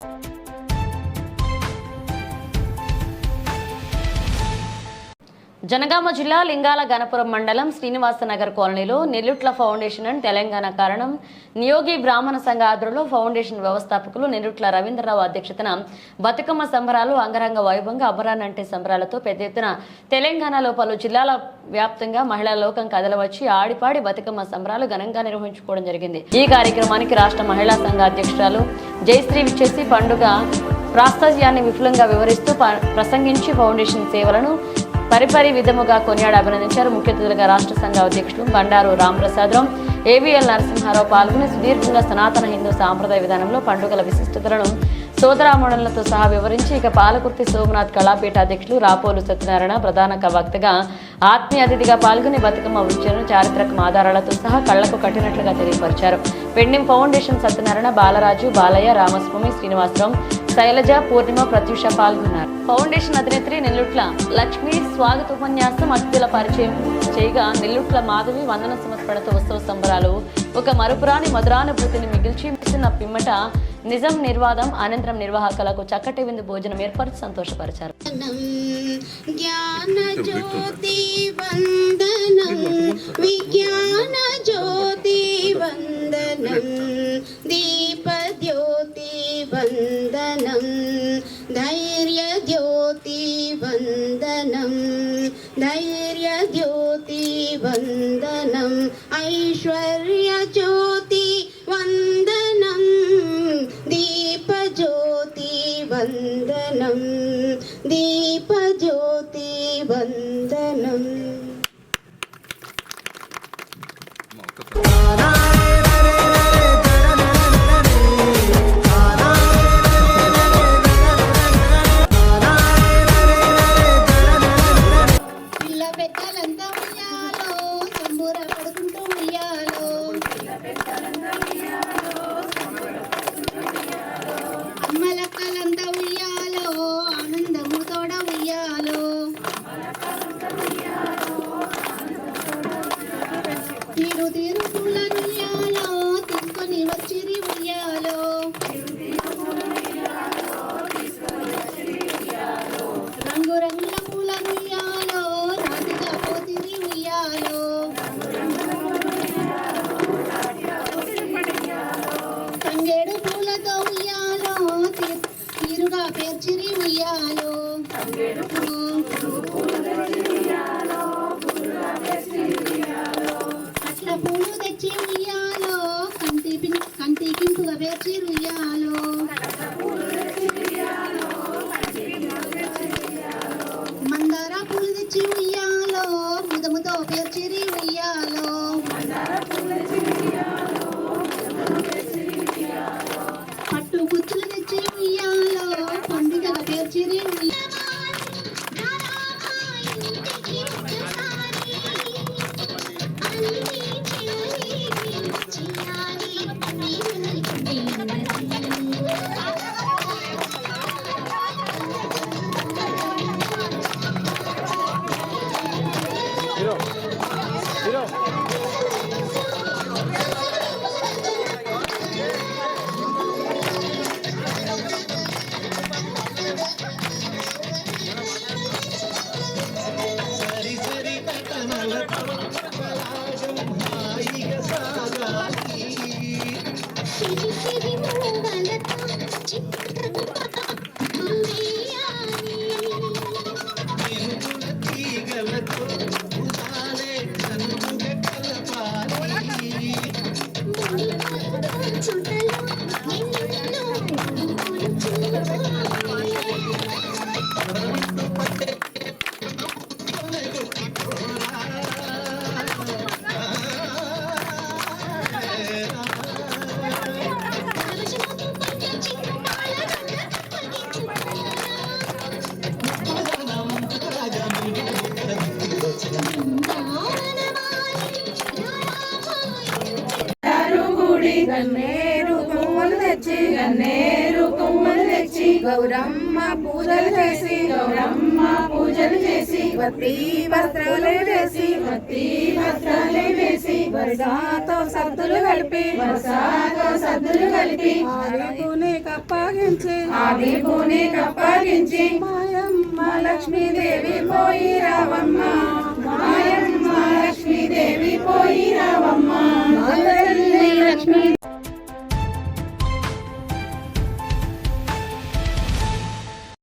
Thank you Janagama జిల్లా లింగాల గణపురం మండలం శ్రీనివాసనగర్ కాలనీలో నెల్లుట్ల ఫౌండేషన్ అండ్ తెలంగాణ కారణం నియోగి బ్రాహ్మణ సంఘ ఆధ్వర్యంలో ఫౌండేషన్ వ్యవస్థాపకులు నెల్లుట్ల రవీంద్రరావు అధ్యక్షతన బతుకమ్మ సంబరాలు అంగరంగ వైభవంగా అమరానంటే సంబరాలతో పెద్ద ఎత్తున తెలంగాణలో పలు జిల్లాల వ్యాప్తంగా మహిళా లోకం కదలవచ్చి ఆడిపాడి బతుకమ్మ సంబరాలు ఘనంగా నిర్వహించుకోవడం జరిగింది. ఈ కార్యక్రమానికి రాష్ట్ర మహిళా సంఘ అధ్యక్షురాలు జయశ్రీ విచ్చేసి పండుగ ప్రాస్తాజ్యాన్ని విపులంగా వివరిస్తూ ప- ప్రసంగించి ఫౌండేషన్ సేవలను పరిపరి విధముగా కొనియాడి అభినందించారు. ముఖ్య అతిథులుగా రాష్ట్ర సంఘ అధ్యక్షులు బండారు రామప్రసాదరావు ఏవిఎల్ నరసింహారావు పాల్గొని సుదీర్ఘంగా సనాతన హిందూ సాంప్రదాయ విధానంలో పండుగల విశిష్టతలను సోదరామణులతో సహా వివరించి ఇక పాలకుర్తి సోమనాథ్ కళాపీఠ అధ్యక్షులు రాపోలు సత్యనారాయణ ప్రధాన వక్తగా ఆత్మీయ అతిథిగా పాల్గొని బతుకమ్మ వృత్తులను చారిత్రక ఆధారాలతో సహా కళ్ళకు కట్టినట్లుగా తెలియపరిచారు. పెండింగ్ ఫౌండేషన్ సత్యనారాయణ బాలరాజు బాలయ్య రామస్వామి శ్రీనివాసరావు శైలజ పూర్ణిమ ప్రత్యూష పాల్గొన్నారు. ఫౌండేషన్ అధినేత్రి నెల్లుట్ల లక్ష్మి స్వాగత ఉపన్యాసం అతిథుల పరిచయం చేయగా నెల్లుట్ల మాధవి వందన సమర్పణతో ఉత్సవ సంబరాలు. ఒక మరుపురాని మధురానుభూతిని మిగిల్చి మిగిలిన పిమ్మట నిజం నిర్వాదం అనంతరం నిర్వాహకులకు చక్కటి విందు భోజనం ఏర్పరిచి సంతోషపరిచారు. విజ్ఞాన జ్యోతి వందనం വന്ദനം. ധൈര്യജ്യോതി വന്ദനം. ധൈര്യജ്യോതി വന്ദനം. ഐശ്വര്യജ്യോതി വന്ദനം. ദീപജ്യോതി വന്ദനം. ദീപജ്യോതി വന്ദനം. అట్ల పూలు తెచ్చి ఉయ్యాలో కంటి పిన్- పేర్చి ఉయ్యాలో మందార పూలు తెచ్చి ఉయ్యాలో Thank you. గన్నేరు కొమ్మలు తెచ్చి గన్నేరు కొమ్మలు తెచ్చి గౌరమ్మ పూజలు చేసి గౌరమ్మ పూజలు చేసి వత్తి వస్త్రాలు వేసి వత్తి వస్త్రాలు వేసి వరసాతో సద్దులు కలిపి వరసాతో సద్దులు కలిపి ఆదిపుని కప్పగించి ఆదిపుని కప్పగించి మాయమ్మ లక్ష్మీదేవి పోయి రావమ్మ మాయమ్మ లక్ష్మీ